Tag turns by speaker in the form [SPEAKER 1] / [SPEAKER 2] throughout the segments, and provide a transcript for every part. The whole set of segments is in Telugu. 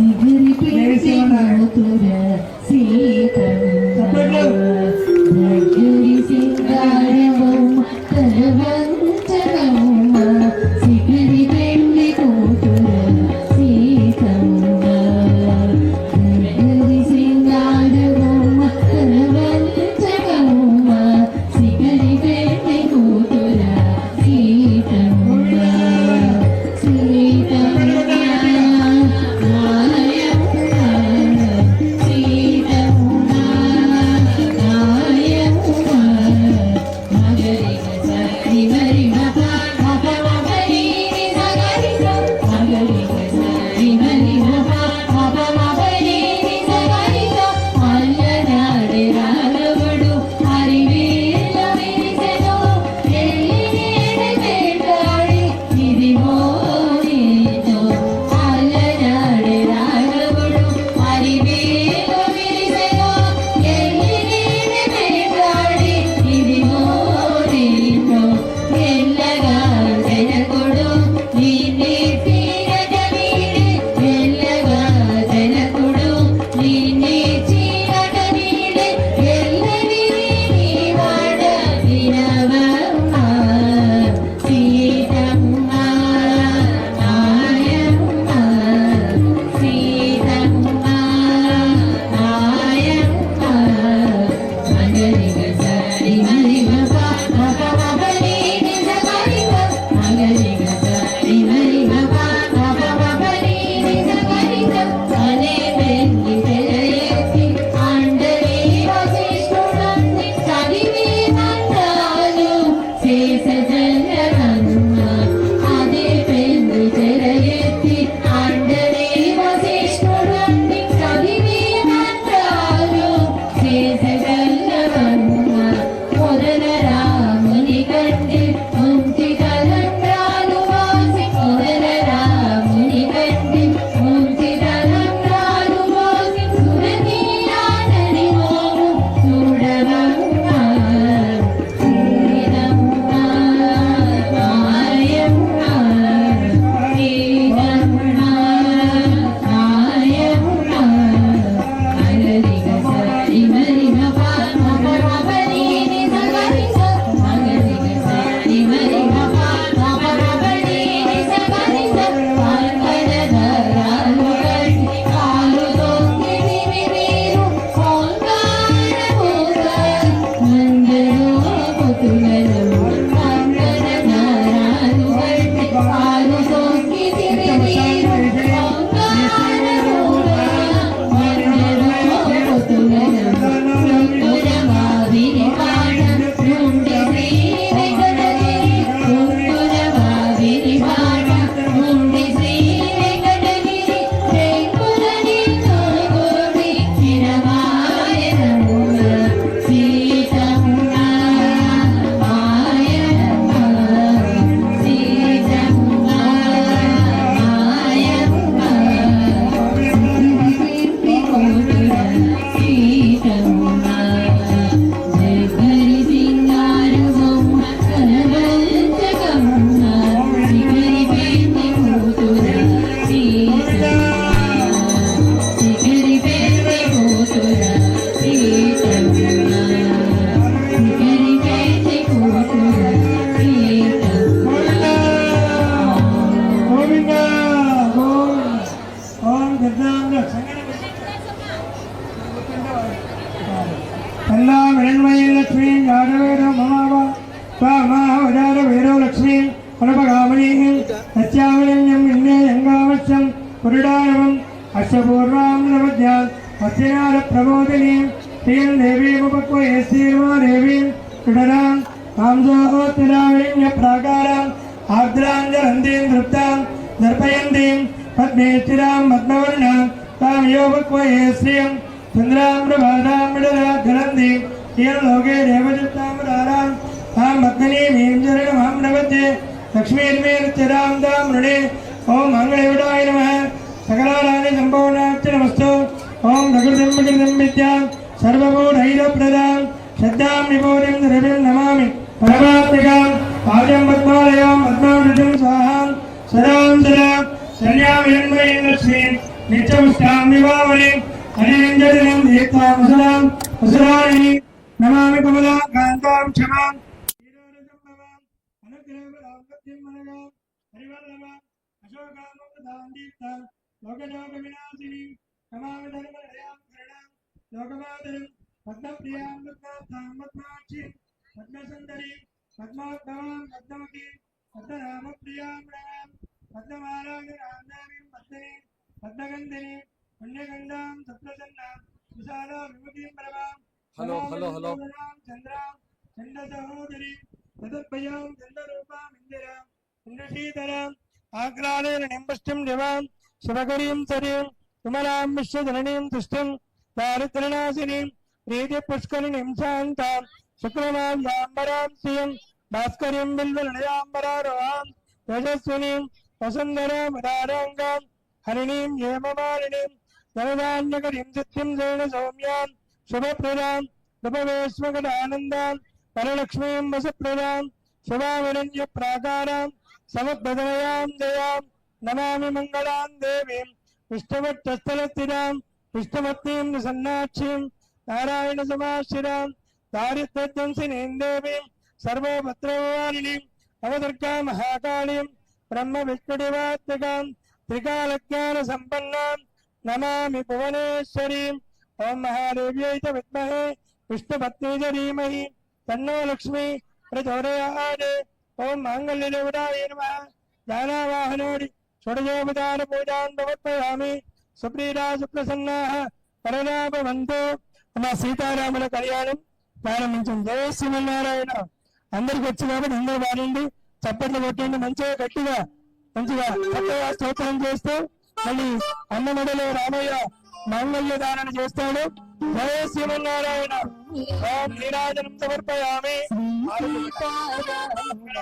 [SPEAKER 1] చివరి పెట్టిన తోర సీతమ్మ అశ్వపూర్వాం నవద్యా అత్యనార ప్రబోధిని శ్రీం దేవీముపక్వయే శ్రీర్మా దేవీం సుడరాం కాంసోత్తరావిణ్య ప్రాకారాం. ఆర్ద్రాంజలందీం దృప్తాం దర్పయంతీం పద్మే పద్మవర్ణాం. తాం యోగక్వయే శ్రియం చంద్రాం ప్రభాతాం విడలా జ్వలంతి ఇయం లోకే దేవచిత్తాం రారాం తాం పద్మనీమీం చరణమాం నవత్యే లక్ష్మీర్మేరుచరాం తాం మృణే ఓం మంగళవిడాయ నమః. సకలారాణి సంపూర్ణాచ్చ నమస్తు. ఓం ప్రకృతిం వికృతిం విద్యాం. శ్రద్ధాం నిబోధిం ద్రవ్యం నమామి. పరమాత్మికాం పాదం పద్మాలయం పద్మావృతం స్వాహాం. సదాం సదా. శర్యామిన్మయీం నిత్యం నిత్యముష్టాం నివామణి. హరిరంజనం దీప్తాం ముసలాం వసరాణి నమామి కమలా కాంతాం క్షమాం. లోకలోకవినాశిని నమామి ధర్మహయాం శరణాం లోకమాతరం పద్మప్రియాం పద్మార్థాం పద్మాక్షి పద్మసుందరి పద్మోద్భవాం పద్మముఖి పద్మనామప్రియాం రాం పద్మమాలాగరాందామిం పద్మని పద్మగంధిని పుణ్యగంధాం సప్రసన్నాం విశాలా విముఖీం పరమాం
[SPEAKER 2] హలో, హలో, హలో.
[SPEAKER 1] చంద్రాం చండ సహోదరి తదుద్భయాం చంద్రరూపాం ఇందిరాం ఇంద్రశీతరాం ఆగ్రాలేన నింబష్టిం దివాం శివకరీం సరీం విమలాం విశ్వజననీం తుష్టిం దారిద్ర్యనాశినీం ప్రీతి పుష్కరిణీం శాంతాం శుక్రమాల్యాంబరాం శ్రియం భాస్కరీం బిల్వలయాం తేజస్వినీం వసుంధరాం హరిణీం హేమమాలినీం ధనధాన్యకరీం సిద్ధిం జైన సౌమ్యాం శుభప్రదాం నృపవేశ్వగడానందాం పరలక్ష్మీం వసుప్రదాం శివావరణ్య ప్రాకారాం సమద్భదనయాం జయాం నమామి మంగళాం దేవీం. విష్ణువట్టస్థలస్థిరాం విష్ణవత్నీం సన్నాక్షీం నారాయణ సమాశ్రిరాం. దారిద్ర్యధ్వంసినీం దేవీం. సర్వభద్రవారిణీం అవదుర్గా మహాకాళీం. బ్రహ్మ విష్ణుడివాత్మికాం. త్రికాలజ్ఞాన సంపన్నాం. నమామి భువనేశ్వరీం. ఓం మహాదేవ్యై చ విద్మహే. విష్ణుపత్ని చ ధీమహి తన్నో లక్ష్మి ప్రచోదయాత్. ఓం మాంగళ్యదేవతాయ నమః. జ్ఞానావాహనోడి షోడశోపచార పూజాన్ ప్రవర్తయామి సుప్రీరా సుప్రసన్నా పరదా భవంతు మా సీతారాముల కళ్యాణం ప్రారంభించం. జయ శ్రీమన్నారాయణ. అందరికి వచ్చి కాబట్టి అందరూ వాడండి చప్పట్లు కొట్టండి మంచిగా గట్టిగా మంచిగా చక్కగా స్తోత్రం చేస్తూ మళ్ళీ అన్నమడలో రామయ్య మంగళ్య దానం చేస్తాడు. జయ శ్రీమన్నారాయణ. ఓం నీరాజనం సమర్పయామి. ఓం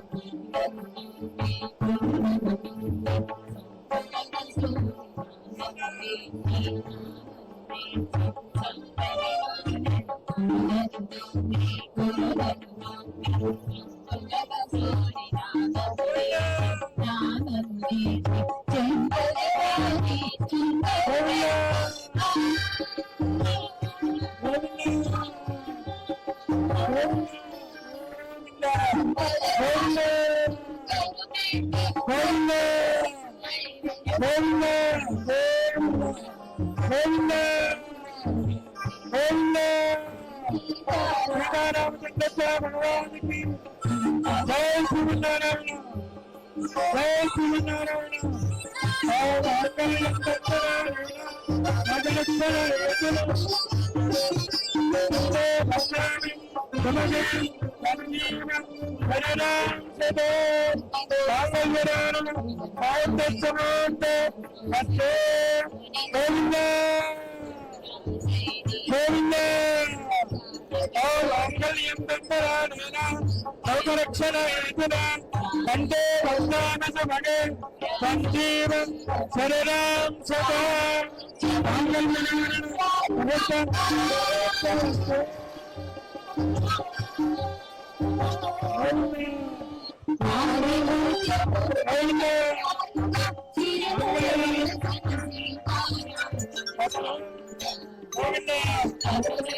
[SPEAKER 1] Oh yeah. ஜெய் சூரியநாராயண ஜெய் சூரியநாராயண கோவிந்தா ौर्वल्यं तत्पराणानां लोकरक्षणार्थनां वन्दे भक्तानसमगे सञ्जीवं शरणां सदा
[SPEAKER 2] Thank you.